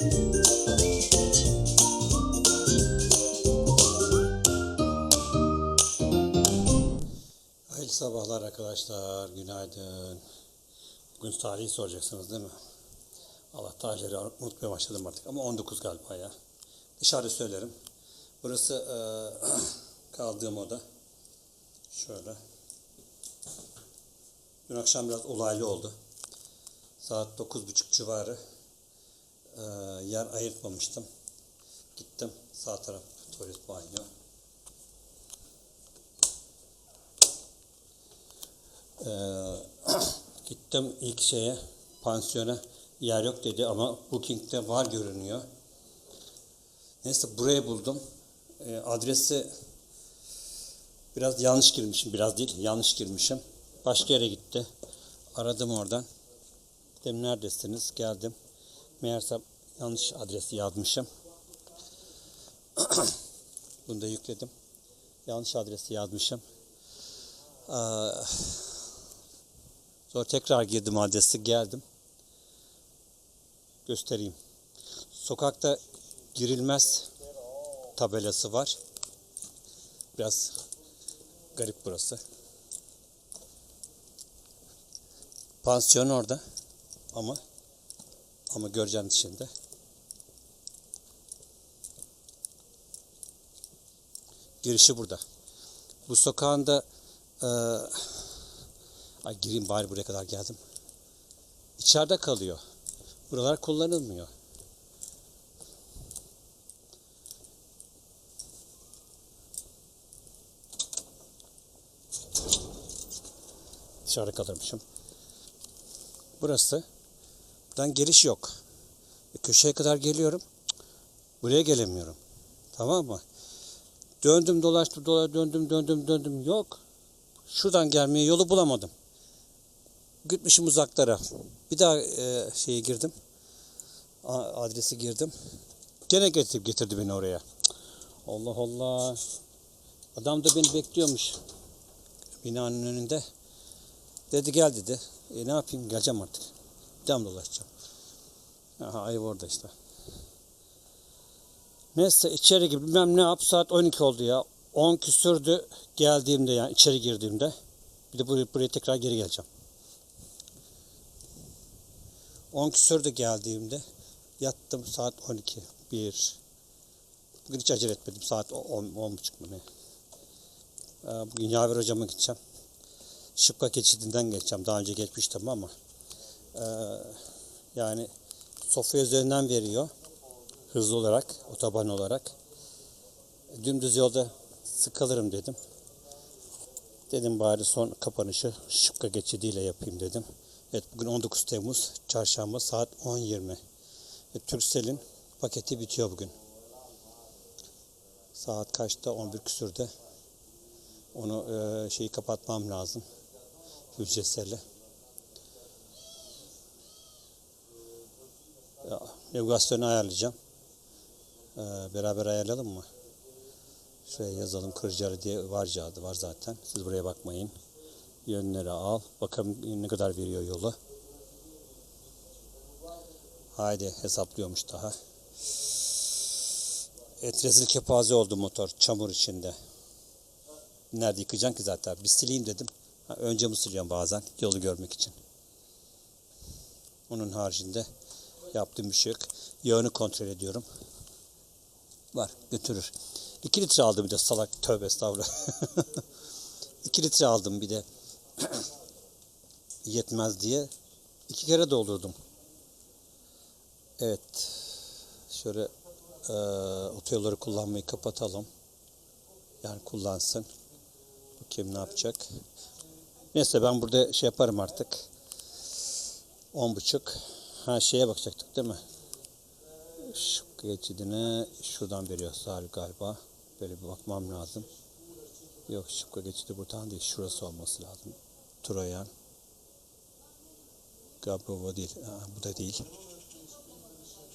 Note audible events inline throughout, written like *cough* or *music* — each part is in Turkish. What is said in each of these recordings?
Hayırlı sabahlar arkadaşlar. Günaydın. Bugün tarihi soracaksınız değil mi? Allah tarihleri unutmaya başladım artık. Ama 19 galiba ya. Dışarıda söylerim. Burası eee, *clears throat* kaldığım oda. Şöyle. Dün akşam biraz olaylı oldu. Saat 9.30 civarı. Eee, yer ayırtmamıştım. Gittim. Sağ taraf tuvalet banyo. Ee, *clears throat* gittim ilk şeye pansiyona yer yok dedi ama Booking'de var görünüyor. Neyse burayı buldum. Ee, adresi biraz yanlış girmişim. Biraz değil yanlış girmişim. Başka yere gitti. Aradım oradan. Dedim neredesiniz? Geldim. Meğerse yanlış adresi yazmışım. *clears throat* Bunu da yükledim. Yanlış adresi yazmışım. Ee, Sonra tekrar girdim adresi geldim. Göstereyim. Sokakta girilmez tabelası var. Biraz garip burası. Pansiyon orada ama ama göreceğim şimdi. Girişi burada. Bu sokağında eee Ay gireyim bari buraya kadar geldim. İçeride kalıyor. Buralar kullanılmıyor. Dışarıda kalırmışım. Burası. Buradan giriş yok. E, köşeye kadar geliyorum. Buraya gelemiyorum. Tamam mı? Döndüm dolaştım dolaştım döndüm döndüm döndüm yok. Şuradan gelmeye yolu bulamadım. Gitmişim uzaklara. Bir daha e, şeye girdim. Adresi girdim. Gene getirip getirdi beni oraya. Allah Allah. Adam da beni bekliyormuş. Binanın önünde. Dedi gel dedi. E ne yapayım geleceğim artık. Devam dolaşacağım. Aha ayı orada işte. Neyse içeri gibi bilmem ne yap saat 12 oldu ya. 10 küsürdü geldiğimde yani içeri girdiğimde. Bir de buraya, buraya tekrar geri geleceğim. 10 küsürdü geldiğimde. Yattım saat 12. 1. Bugün hiç acele etmedim. Saat 10, 10 buçuk mu ne? Ee, Bugün Yaver hocama gideceğim. Şıpka geçidinden geçeceğim. Daha önce geçmiştim ama. Ee, yani Sofya üzerinden veriyor. Hızlı olarak, otoban olarak. Dümdüz yolda sıkılırım dedim. Dedim bari son kapanışı Şıpka geçidiyle yapayım dedim. Evet bugün 19 Temmuz çarşamba saat 10.20. E, Turkcell'in paketi bitiyor bugün. Saat kaçta? 11 küsürde. Onu e, şeyi kapatmam lazım. Hücreseli. Ya, navigasyonu ayarlayacağım. E, beraber ayarlayalım mı? Şuraya yazalım Kırcalı diye var cadı var zaten. Siz buraya bakmayın. Yönleri al. Bakalım ne kadar veriyor yolu. Haydi hesaplıyormuş daha. Et rezil kepaze oldu motor çamur içinde. Nerede yıkayacaksın ki zaten? Bir sileyim dedim. Ha, önce mi siliyorum bazen yolu görmek için. Onun haricinde yaptığım bir şey yok. Yağını kontrol ediyorum. Var götürür. 2 litre aldım bir de salak tövbe estağfurullah. *laughs* 2 litre aldım bir de *clears throat* yetmez diye iki kere doldurdum. Evet. Şöyle e, otoyolları kullanmayı kapatalım. Yani kullansın. Bakayım ne yapacak. Neyse ben burada şey yaparım artık. On buçuk. Ha şeye bakacaktık değil mi? Şu geçidine şuradan veriyor Salih galiba. Böyle bir bakmam lazım. Yok şıpka geçidi buradan değil. Şurası olması lazım. Troyan. Gabrova değil. Ha, bu da değil.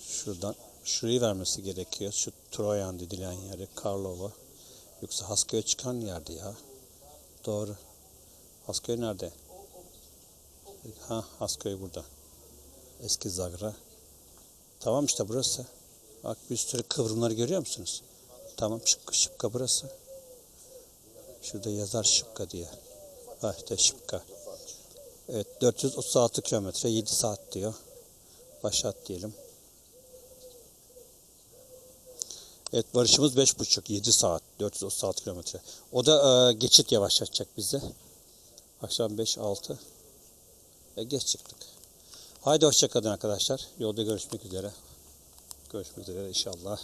Şuradan. Şurayı vermesi gerekiyor. Şu Troyan dedilen yeri. Karlova. Yoksa Hasköy'e çıkan yerde ya. Doğru. Hasköy nerede? Ha Hasköy burada. Eski Zagra. Tamam işte burası. Bak bir sürü kıvrımları görüyor musunuz? Tamam şıpka, şıpka burası. Şurada yazar şıpka diye. Ha işte şıpka. Evet 436 kilometre 7 saat diyor. Başlat diyelim. Evet varışımız 5,5 7 saat 436 kilometre. O da e, geçit yavaşlatacak bizi. Akşam 5 6 e, geç çıktık. Haydi hoşçakalın arkadaşlar. Yolda görüşmek üzere. Görüşmek üzere inşallah.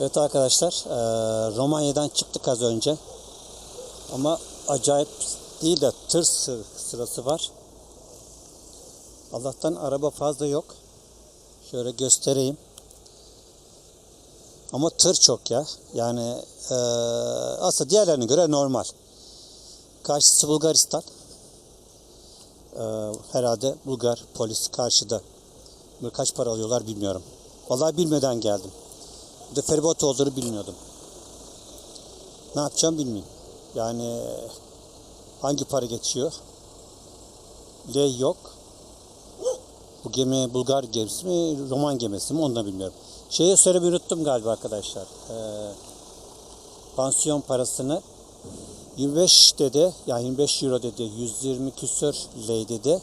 Evet arkadaşlar, eee, Romanya'dan çıktık az önce. Ama acayip değil de tır sı- sırası var. Allah'tan araba fazla yok. Şöyle göstereyim. Ama tır çok ya. Yani eee aslında diğerlerine göre normal. Karşısı Bulgaristan. Eee, herhalde Bulgar polisi karşıda. Kaç para alıyorlar bilmiyorum. Vallahi bilmeden geldim. Bir de feribot olduğunu bilmiyordum. Ne yapacağım bilmiyorum. Yani hangi para geçiyor? L yok. Bu gemi Bulgar gemisi mi, Roman gemisi mi onu da bilmiyorum. Şeyi söylemeyi unuttum galiba arkadaşlar. Ee, pansiyon parasını 25 dedi. Yani 25 euro dedi. 120 küsür lei dedi.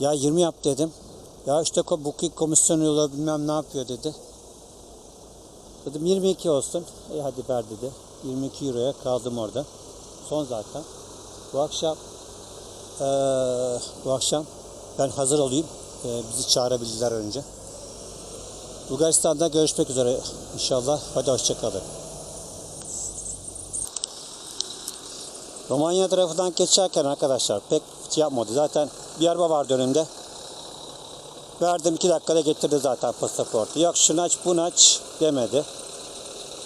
Ya 20 yap dedim. Ya işte booking komisyonu yola bilmem ne yapıyor dedi. Dedim 22 olsun. E hadi ver dedi. 22 euroya kaldım orada. Son zaten. Bu akşam eee, bu akşam ben hazır olayım. Eee, bizi çağırabilirler önce. Bulgaristan'da görüşmek üzere inşallah. Hadi hoşçakalın. Romanya tarafından geçerken arkadaşlar pek şey yapmadı. Zaten bir araba vardı önümde. Verdim iki dakikada getirdi zaten pasaportu. Yok şunu aç bunu aç demedi.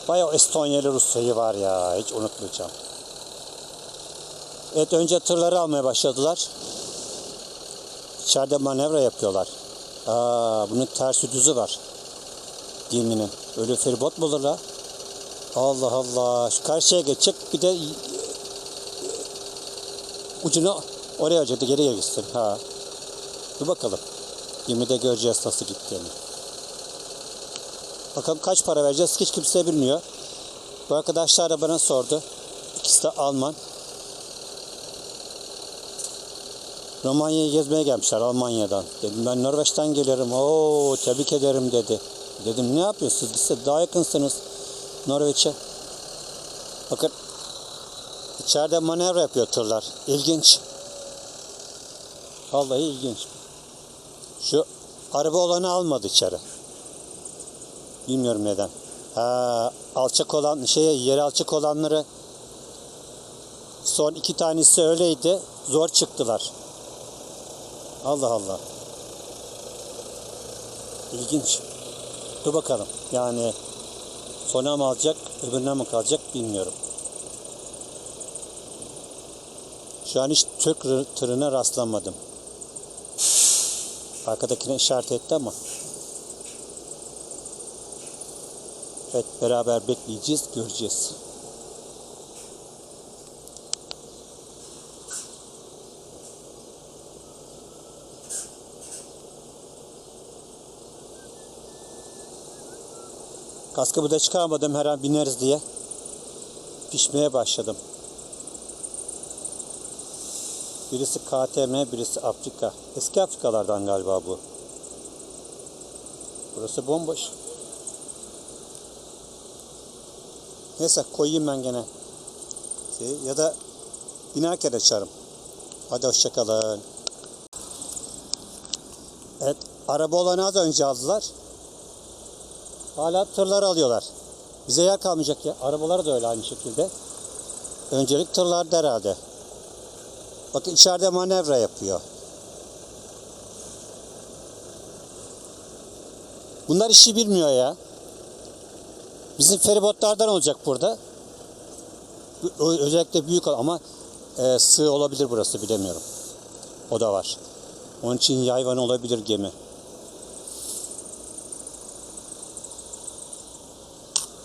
Bayağı Estonyalı Rusya'yı var ya hiç unutmayacağım. Evet önce tırları almaya başladılar. İçeride manevra yapıyorlar. Aa, bunun tersi düzü var. Geminin. Öyle feribot mu olur la? Allah Allah. Şu karşıya geçecek bir de ucunu oraya alacaktı geri gitsin. Ha. Dur bakalım. Gemide göreceğiz nasıl gittiğini. Bakalım kaç para vereceğiz hiç kimse bilmiyor. Bu arkadaşlar da bana sordu. İkisi de Alman. Romanya'yı gezmeye gelmişler Almanya'dan. Dedim ben Norveç'ten geliyorum. Oo tebrik ederim dedi. Dedim ne yapıyorsunuz? Siz daha yakınsınız Norveç'e. Bakın içeride manevra yapıyor tırlar. İlginç. Vallahi ilginç. Şu araba olanı almadı içeri. Bilmiyorum neden. Ha, alçak olan şeye yeri alçak olanları son iki tanesi öyleydi. Zor çıktılar. Allah Allah. İlginç. Dur bakalım. Yani sona mı alacak, öbürüne mi kalacak bilmiyorum. Şu an hiç Türk rı- tırına rastlanmadım. Arkadakine işaret etti ama. Evet beraber bekleyeceğiz, göreceğiz. Kaskı da çıkarmadım her an bineriz diye. Pişmeye başladım. Birisi KTM, birisi Afrika. Eski Afrikalardan galiba bu. Burası bomboş. Neyse koyayım ben gene. Şey, ya da binerken açarım. Hadi hoşçakalın. Evet, araba olanı az önce aldılar. Hala tırlar alıyorlar. Bize yer kalmayacak ya. Arabalar da öyle aynı şekilde. Öncelik tırlarda herhalde. Bakın içeride manevra yapıyor. Bunlar işi bilmiyor ya. Bizim feribotlardan olacak burada. Özellikle büyük ama e, sığ olabilir burası bilemiyorum. O da var. Onun için yayvan olabilir gemi.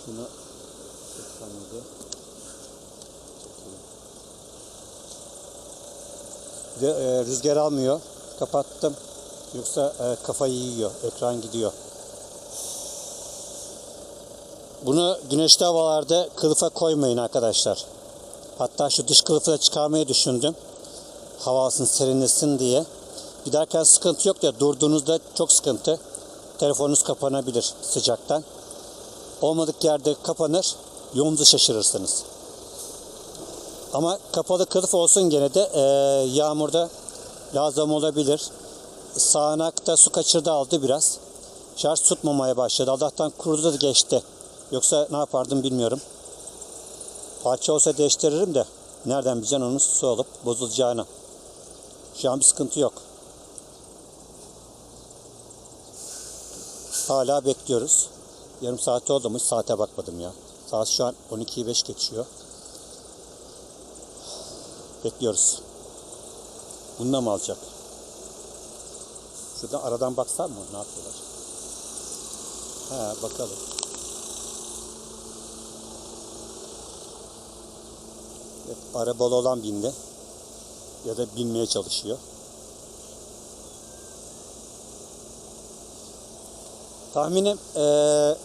Şunu 87 Bir de e, rüzgar almıyor. Kapattım. Yoksa e, kafayı yiyor. Ekran gidiyor. Bunu güneşli havalarda kılıfa koymayın arkadaşlar. Hatta şu dış kılıfı da çıkarmayı düşündüm. Hava alsın serinlesin diye. Giderken sıkıntı yok da durduğunuzda çok sıkıntı. Telefonunuz kapanabilir sıcaktan. Olmadık yerde kapanır. Yolunuzu şaşırırsınız. Ama kapalı kılıf olsun gene de e, yağmurda lazım olabilir. Sağanakta su kaçırdı aldı biraz. Şarj tutmamaya başladı. Allah'tan kurudu da geçti. Yoksa ne yapardım bilmiyorum. Parça olsa değiştiririm de nereden bileceksin onun su alıp bozulacağını. Şu an bir sıkıntı yok. Hala bekliyoruz. Yarım saat oldu mu saate bakmadım ya. Saat şu an 12'yi 5 geçiyor. Bekliyoruz. Bununla mı alacak? Şuradan aradan baksan mı? Ne yapıyorlar? He bakalım. Evet, arabalı olan bindi. Ya da binmeye çalışıyor. Tahminim eee